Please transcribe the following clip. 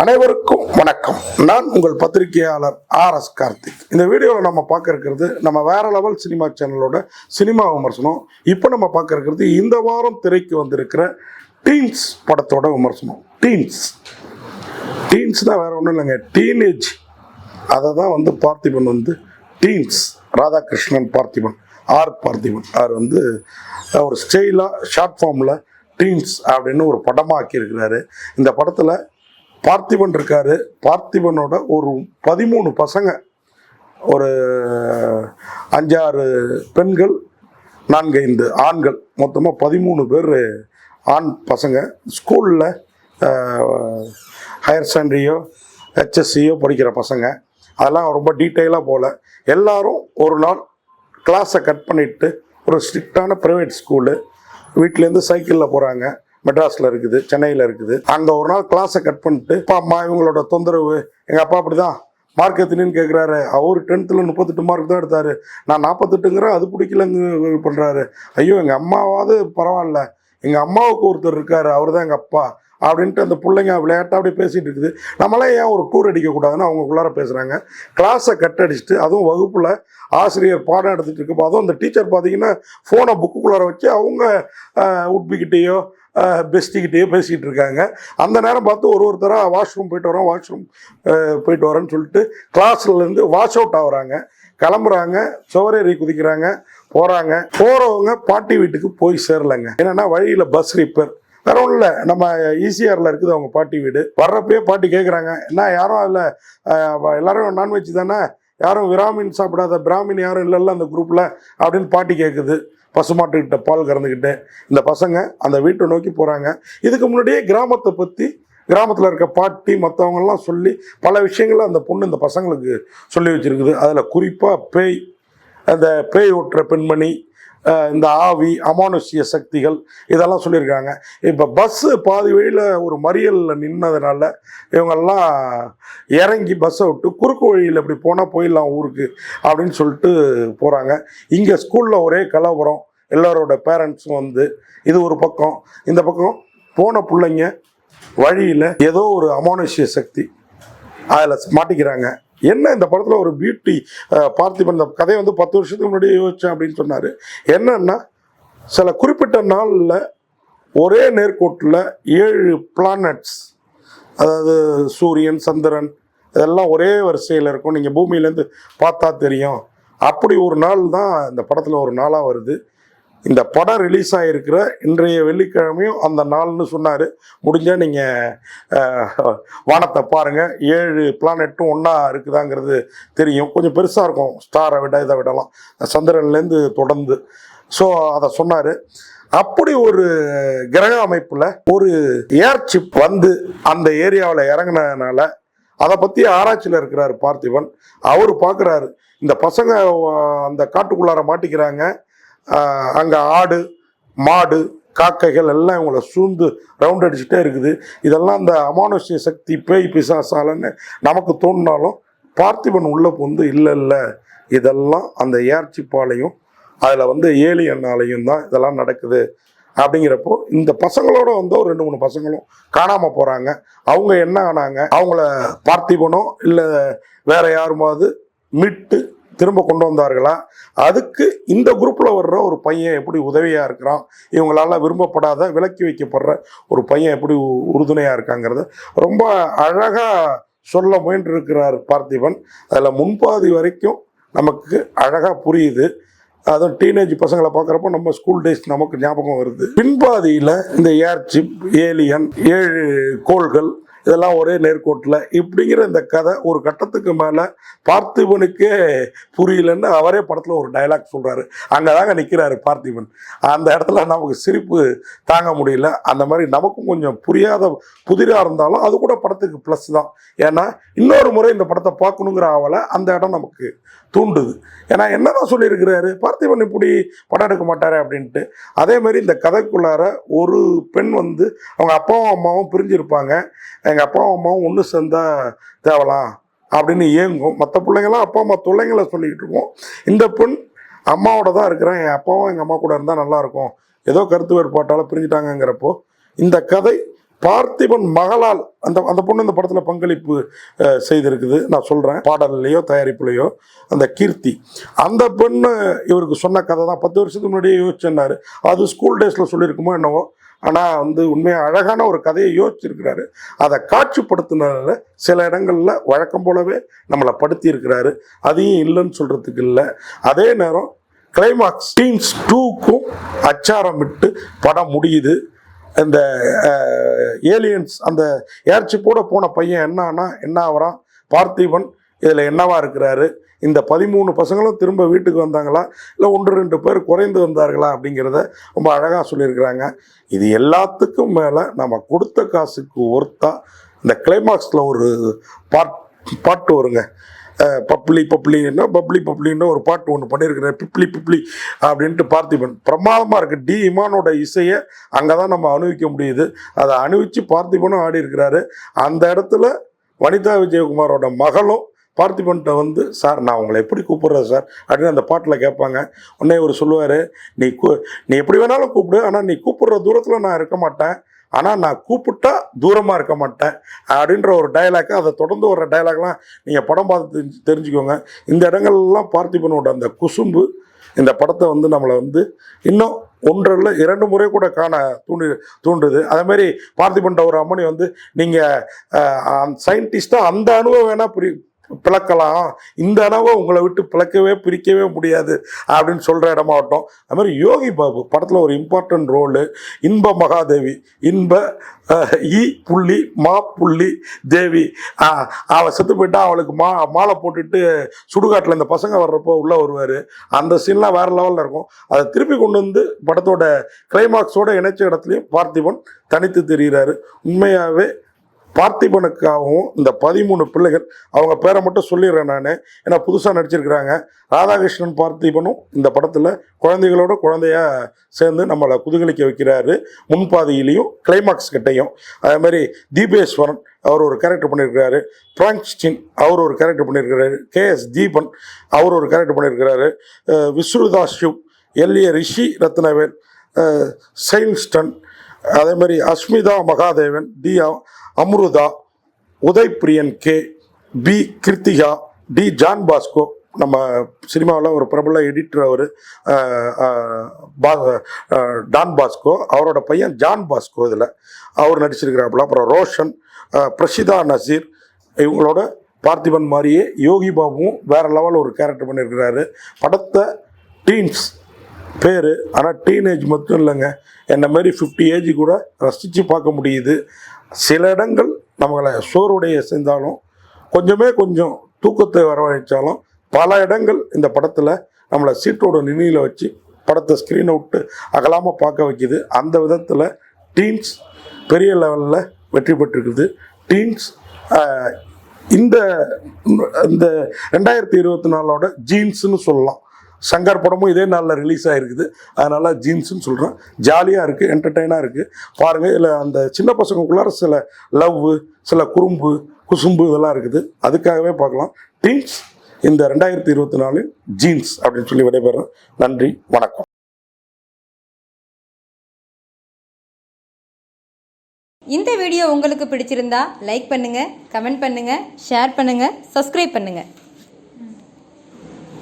அனைவருக்கும் வணக்கம். நான் உங்கள் பத்திரிகையாளர் ஆர் எஸ் கார்த்திக். இந்த வீடியோவில் நம்ம பார்க்க இருக்கிறது நம்ம வேற லெவல் சினிமா சேனலோட சினிமா விமர்சனம். இப்போ நம்ம பார்க்க இருக்கிறது இந்த வாரம் திரைக்கு வந்திருக்கிற டீன்ஸ் படத்தோட விமர்சனம். டீன்ஸ். டீன்ஸ்னால் வேற ஒன்றும் இல்லைங்க. டீனேஜ். அதை தான் வந்து பார்த்திபன் வந்து டீன்ஸ். ராதாகிருஷ்ணன் பார்த்திபன் ஆர் பார்த்திபன். அவர் வந்து ஒரு ஸ்டைலாக ஷார்ட் ஃபார்மில் டீன்ஸ் அப்படின்னு ஒரு படமாக ஆக்கியிருக்கிறாரு இந்த படத்தில் பார்த்திபன் இருக்காரு. பார்த்திபனோட ஒரு பதிமூணு பசங்க. ஒரு அஞ்சாறு பெண்கள் நான்கைந்து ஆண்கள். மொத்தமாக பதிமூணு பேர் ஆண் பசங்க. ஸ்கூலில் ஹையர் செகண்டரியோ ஹெச்எஸ்சியோ படிக்கிற பசங்க. அதெல்லாம் ரொம்ப டீட்டெயிலாக போகல எல்லாரும் ஒரு நாள் கிளாஸை கட் பண்ணிட்டு ஒரு ஸ்ட்ரிக்டான ப்ரைவேட் ஸ்கூலு. வீட்டிலேருந்து சைக்கிளில் போகிறாங்க மெட்ராஸில் இருக்குது சென்னையில் இருக்குது. அங்கே ஒரு நாள் கிளாஸை கட் பண்ணிட்டு அப்பா அம்மா இவங்களோட தொந்தரவு எங்கள் அப்பா அப்படி தான் மார்க் எத்தனைன்னு கேட்குறாரு அவர் டென்த்தில் முப்பத்தெட்டு மார்க் தான் எடுத்தார். நான் நாற்பத்தெட்டுங்கிறேன் அது பிடிக்கலங்க பண்ணுறாரு ஐயோ எங்கள் அம்மாவாவது பரவாயில்ல. எங்கள் அம்மாவுக்கு ஒருத்தர் இருக்காரு அவர் தான் எங்கள் அப்பா. அப்படின்ட்டு அந்த பிள்ளைங்க விளையாட்டாக அப்படியே பேசிகிட்டு இருக்குது. நம்மளாம் ஏன் ஒரு டூர் அடிக்கக்கூடாதுன்னு அவங்களுக்குள்ளார பேசுகிறாங்க கிளாஸை கட் அடிச்சுட்டு அதுவும் வகுப்பில் ஆசிரியர் பாடம் எடுத்துகிட்டு இருக்கப்போ அதுவும் அந்த டீச்சர் பார்த்தீங்கன்னா ஃபோனை புக்குக்குள்ளார வச்சு அவங்க உட்பிக்கிட்டேயோ பெஸ்டிக்கிட்டேயோ பேசிக்கிட்டு இருக்காங்க அந்த நேரம் பார்த்து ஒரு ஒருத்தராக வாஷ்ரூம் போயிட்டு வரோம் வாஷ்ரூம் போயிட்டு வரேன்னு சொல்லிட்டு கிளாஸ்லேருந்து வாஷ் அவுட் ஆகுறாங்க. கிளம்புறாங்க சுவரேறி குதிக்கிறாங்க போகிறாங்க போகிறவங்க பாட்டி வீட்டுக்கு போய் சேரலைங்க. என்னென்னா வழியில் பஸ் ரிப்பேர் வேற ஒன்றும் இல்லை நம்ம ஈசிஆரில் இருக்குது அவங்க பாட்டி வீடு. வர்றப்பயே பாட்டி கேட்குறாங்க என்ன யாரும் அதில் எல்லாரும் நான்வெஜ் தானே? யாரும் விராமின் சாப்பிடாத பிராமின் யாரும் இல்லைல்ல அந்த குரூப்பில் அப்படின்னு பாட்டி கேட்குது பசுமாட்டுக்கிட்ட பால் கறந்துக்கிட்டு இந்த பசங்க அந்த வீட்டை நோக்கி போகிறாங்க இதுக்கு முன்னாடியே கிராமத்தை பற்றி கிராமத்தில் இருக்க பாட்டி மற்றவங்கெல்லாம் சொல்லி பல விஷயங்களை அந்த பொண்ணு இந்த பசங்களுக்கு சொல்லி வச்சிருக்குது. அதில் குறிப்பாக பேய் அந்த பேய் ஓட்டுற பெண்மணி இந்த ஆவி அமானுஷ்ய சக்திகள் இதெல்லாம் சொல்லியிருக்காங்க. இப்போ பஸ்ஸு பாதி வழியில் ஒரு மறியலில் நின்னதுனால இவங்கெல்லாம் இறங்கி பஸ்ஸை விட்டு குறுக்கு வழியில் இப்படி போனால் போயிடலாம் ஊருக்கு அப்படின்னு சொல்லிட்டு போகிறாங்க இங்கே ஸ்கூலில் ஒரே கலவரம். எல்லாரோட பேரண்ட்ஸும் வந்து இது ஒரு பக்கம். இந்த பக்கம் போன பிள்ளைங்க வழியில் ஏதோ ஒரு அமானுஷ்ய சக்தி அதில் மாட்டிக்கிறாங்க. என்ன இந்த படத்தில் ஒரு பியூட்டி பார்த்திபன் இந்த கதையை வந்து பத்து வருஷத்துக்கு முன்னாடி யோசித்தேன் அப்படின்னு சொன்னார். என்னன்னா சில குறிப்பிட்ட நாளில் ஒரே நேர்கோட்டில் ஏழு பிளானட்ஸ் அதாவது சூரியன் சந்திரன் இதெல்லாம் ஒரே வரிசையில் இருக்கும். நீங்கள் பூமியிலேருந்து பார்த்தா தெரியும். அப்படி ஒரு நாள் தான் இந்த படத்தில் ஒரு நாளாக வருது. இந்த படம் ரிலீஸ் ஆகிருக்கிற இன்றைய வெள்ளிக்கிழமையும் அந்த நாள்னு சொன்னார். முடிஞ்சால் நீங்கள் வானத்தை பாருங்கள் ஏழு பிளானெட்டும் ஒன்றா இருக்குதாங்கிறது தெரியும். கொஞ்சம் பெருசாக இருக்கும். ஸ்டாரை விட இதை விடலாம். சந்திரன்லேருந்து தொடர்ந்து. ஸோ அதை சொன்னார். அப்படி ஒரு கிரக அமைப்பில் ஒரு ஏர்ஷிப் வந்து அந்த ஏரியாவில் இறங்கினதுனால அதை பற்றி ஆராய்ச்சியில் இருக்கிறார் பார்த்திபன். அவர் பார்க்குறாரு இந்த பசங்க அந்த காட்டுக்குள்ளார மாட்டிக்கிறாங்க. அங்கே ஆடு மாடு காக்கைகள் எல்லாம் இவங்கள சூழ்ந்து ரவுண்ட் அடிச்சுட்டே இருக்குது. இதெல்லாம் அந்த அமானுஷ்ய சக்தி பேய் பிசாசாலன்னு நமக்கு தோணினாலும் பார்த்திபன் உள்ள புந்து இல்லை இல்லை இதெல்லாம் அந்த ஏர்ச்சிப்பாலையும் அதில் வந்து ஏலியன்னாலையும் தான் இதெல்லாம் நடக்குது. அப்படிங்கிறப்போ இந்த பசங்களோட வந்து ஒரு ரெண்டு மூணு பசங்களும் காணாமல் போகிறாங்க அவங்க என்ன ஆனாங்க? அவங்கள பார்த்திபனோ இல்லை வேற யாருமாவது மீட்டு திரும்ப கொண்டு வந்தார்களா? அதுக்கு இந்த குரூப்பில் வர்ற ஒரு பையன் எப்படி உதவியாக இருக்கிறான்? இவங்களால விரும்பப்படாத விலக்கி வைக்கப்படுற ஒரு பையன் எப்படி உறுதுணையாக இருக்காங்கிறத ரொம்ப அழகாக சொல்ல முயன்றிருக்கிறார் பார்த்திபன். அதில் முன்பாதி வரைக்கும் நமக்கு அழகாக புரியுது. அதுவும் டீனேஜ் பசங்களை பார்க்குறப்போ நம்ம ஸ்கூல் டேஸ் நமக்கு ஞாபகம் வருது. பின்பாதியில் இந்த ஏர் சிப் ஏலியன் ஏழு கோள்கள் இதெல்லாம் ஒரே நேர்கோட்டில். இப்படிங்கிற இந்த கதை ஒரு கட்டத்துக்கு மேலே பார்த்திபனுக்கே புரியலன்னு அவரே படத்தில் ஒரு டயலாக் சொல்கிறாரு அங்கே தாங்க நிற்கிறாரு பார்த்திபன். அந்த இடத்துல நமக்கு சிரிப்பு தாங்க முடியல. அந்த மாதிரி நமக்கும் கொஞ்சம் புரியாத புதிராக இருந்தாலும் அது கூட படத்துக்கு ப்ளஸ் தான். ஏன்னா இன்னொரு முறை இந்த படத்தை பார்க்கணுங்கிற ஆவலை அந்த இடம் நமக்கு தூண்டுது. ஏன்னா என்னதான் சொல்லியிருக்கிறாரு? பார்த்திபன் இப்படி படம் எடுக்க மாட்டாரு அப்படின்ட்டு. அதே மாதிரி இந்த கதைக்குள்ளார ஒரு பெண் வந்து அவங்க அப்பாவும் அம்மாவும் பிரிஞ்சிருப்பாங்க. எங்கள் அப்பாவும் அம்மாவும் ஒன்று சேர்ந்தா தேவலாம் அப்படின்னு ஏங்கும் மற்ற பிள்ளைங்களாம் அப்பா அம்மா தொல்லைங்களை சொல்லிக்கிட்டு இருக்கோம். இந்த பெண் அம்மாவோட தான் இருக்கிறேன். என் அப்பாவும் எங்கள் அம்மா கூட இருந்தால் நல்லாயிருக்கும் ஏதோ கருத்து வேறுபாட்டால் பிரிஞ்சுட்டாங்கங்கிறப்போ இந்த கதை பார்த்திபன் மகளால் அந்த அந்த பொண்ணு இந்த படத்தில் பங்களிப்பு செய்திருக்குது. நான் சொல்கிறேன் பாடல்லையோ தயாரிப்புலையோ அந்த கீர்த்தி. அந்த பெண்ணு இவருக்கு சொன்ன கதை தான். பத்து வருஷத்துக்கு முன்னாடியே யோசிச்சேன்னாரு. அது ஸ்கூல் டேஸில் சொல்லியிருக்குமோ என்னவோ. ஆனால் வந்து உண்மையாக அழகான ஒரு கதையை யோசிச்சிருக்கிறாரு. அதை காட்சிப்படுத்தினால சில இடங்களில் வழக்கம் போலவே நம்மளை படுத்தியிருக்கிறாரு. அதையும் இல்லைன்னு சொல்கிறதுக்கு இல்லை. அதே நேரம் கிளைமாக்ஸ் டீன்ஸ் டூக்கும் அச்சாரம் விட்டு படம் முடியுது. இந்த ஏலியன்ஸ் அந்த ஏர்ஷிப்போட போன பையன் என்னன்னா என்ன ஆகிறான் பார்த்திபன் இதில் என்னவா இருக்கிறாரு? இந்த பதிமூணு பசங்களும் திரும்ப வீட்டுக்கு வந்தாங்களா? இல்லை ஒன்று ரெண்டு பேர் குறைந்து வந்தார்களா? அப்படிங்கிறத ரொம்ப அழகாக சொல்லியிருக்கிறாங்க. இது எல்லாத்துக்கும் மேலே நம்ம கொடுத்த காசுக்கு ஒர்த்தா இந்த கிளைமாக்ஸில் ஒரு பாட் பாட்டு வருங்க. பப்ளி பப்ளின்னா பப்ளி பப்ளின்னு ஒரு பாட்டு ஒன்று பண்ணியிருக்கிறார் பிப்ளி பிப்ளி அப்படின்ட்டு பார்த்திபன். பிரமாதமாக இருக்குது டி இமானோட இசையை அங்கே தான் நம்ம அனுபவிக்க முடியுது. அதை அனுபவித்து பார்த்திபனும் ஆடி இருக்கிறாரு. அந்த இடத்துல வனிதா விஜயகுமாரோட மகளும் பார்த்திபன்கிட்ட வந்து சார் நான் உங்களை எப்படி கூப்பிட்றேன் சார்? அப்படின்னு அந்த பாட்டில் கேட்பாங்க. உடனே இவர் சொல்லுவார் நீ கூ நீ எப்படி வேணாலும் கூப்பிடு. ஆனால் நீ கூப்பிடுற தூரத்தில் நான் இருக்க மாட்டேன். ஆனால் நான் கூப்பிட்டா தூரமாக இருக்க மாட்டேன். அப்படின்ற ஒரு டயலாக் அதை தொடர்ந்து வர டயலாக்லாம் நீங்கள் படம் பார்த்து தெரிஞ்சு தெரிஞ்சுக்கோங்க. இந்த இடங்கள்லாம் பார்த்திபனோட அந்த குசும்பு இந்த படத்தை வந்து நம்மளை வந்து இன்னும் ஒன்றில் இரண்டு முறை கூட காண தூண்டு தூண்டுது. அதே மாதிரி ஒரு அம்மணி வந்து நீங்கள் சயின்டிஸ்ட்டாக அந்த அனுபவம் வேணால் புரி பிளக்கலாம். இந்த அணவை உங்களை விட்டு பிளக்கவே பிரிக்கவே முடியாது அப்படின்னு சொல்கிற இடமாகட்டும் அது மாதிரி யோகி பாபு படத்தில் ஒரு இம்பார்ட்டன்ட் ரோலு இன்ப மகாதேவி இன்ப இ புள்ளி மா புள்ளி தேவி. அவள் செத்து போயிட்டா அவளுக்கு மா மாலை போட்டுட்டு சுடுகாட்டில் இந்த பசங்க வர்றப்போ உள்ளே வருவார். அந்த சீன்லாம் வேறு லெவலில் இருக்கும். அதை திருப்பி கொண்டு வந்து படத்தோட கிளைமாக்ஸோட இணைச்ச இடத்துலையும் பார்த்திபன் தனித்து தெரிகிறாரு உண்மையாகவே பார்த்திபனுக்காகவும் இந்த பதிமூணு பிள்ளைகள் அவங்க பேரை மட்டும் சொல்லிடுறேன் நான். ஏன்னா புதுசாக நடிச்சிருக்கிறாங்க. ராதாகிருஷ்ணன் பார்த்திபனும் இந்த படத்தில் குழந்தைகளோட குழந்தையாக சேர்ந்து நம்மளை குதுகலிக்க வைக்கிறாரு. முன்பாதையிலையும் கிளைமாக்ஸ் கிட்டையும். அதே மாதிரி தீபேஸ்வரன் அவர் ஒரு கேரக்டர் பண்ணியிருக்கிறாரு. பிராங்க்ஸ்டின் அவர் ஒரு கேரக்டர் பண்ணியிருக்கிறாரு. கேஎஸ் தீபன் அவர் ஒரு கேரக்டர் பண்ணியிருக்கிறாரு. அஹ் விஸ்ருதாஸ் ஷிவ் எல்ஏ ரிஷி ரத்னவேல் செயின்ஸ்டன் அதே மாதிரி அஸ்மிதா மகாதேவன் டி அ- Amrutha Udhayapriyan K P Kiruthika D John Bosco நம்ம சினிமாவில் ஒரு பிரபல எடிட்டர் அவர் பா டான் பாஸ்கோ அவரோட பையன் ஜான் பாஸ்கோ இதில். அவர் நடிச்சிருக்கிறாப்புல. அப்புறம் ரோஷன் அஹ், பிரஷிதா நசீர் இவங்களோட பார்த்திபன் மாதிரியே யோகி பாபுவும் வேறு லெவலில் ஒரு கேரக்டர் பண்ணியிருக்கிறாரு படத்தை டீன்ஸ் பேர். ஆனால் டீனேஜ் மட்டும் இல்லைங்க. என்ன மாதிரி ஃபிஃப்டி ஏஜ் கூட ரசித்து பார்க்க முடியுது. சில இடங்கள் நம்மளை சோர்வுடைய செஞ்சாலும் கொஞ்சமே கொஞ்சம் தூக்கத்தை வரவழைச்சாலும் பல இடங்கள் இந்த படத்தில் நம்மளை சீட்டோட நினைவில் வச்சு படத்தை ஸ்க்ரீன் அவுட்டு அகலாமல் பார்க்க வைக்கிது. அந்த விதத்தில் டீன்ஸ் பெரிய லெவலில் வெற்றி பெற்றிருக்குது. டீன்ஸ் இந்த இந்த ரெண்டாயிரத்தி இருபத்தி நாலோட ஜீன்ஸ்னு சொல்லலாம். சங்கர் படமும் இதே நாளில் ரிலீஸ் ஆகிருக்குது அதனால் ஜீன்ஸுன்னு சொல்கிறேன் ஜாலியாக இருக்குது என்டர்டெயினாக இருக்குது பாருங்கள் இதில் அந்த சின்ன பசங்களுக்குள்ளார சில லவ் சில குறும்பு குசும்பு இதெல்லாம் இருக்குது. அதுக்காகவே பார்க்கலாம். டீம்ஸ் இந்த ரெண்டாயிரத்தி இருபத்தி நாலு ஜீன்ஸ் அப்படின்னு சொல்லி விடைபெறேன் நன்றி வணக்கம். இந்த வீடியோ உங்களுக்கு பிடிச்சிருந்தா லைக் பண்ணுங்கள் கமெண்ட் பண்ணுங்கள் ஷேர் பண்ணுங்கள் சப்ஸ்கிரைப் பண்ணுங்கள்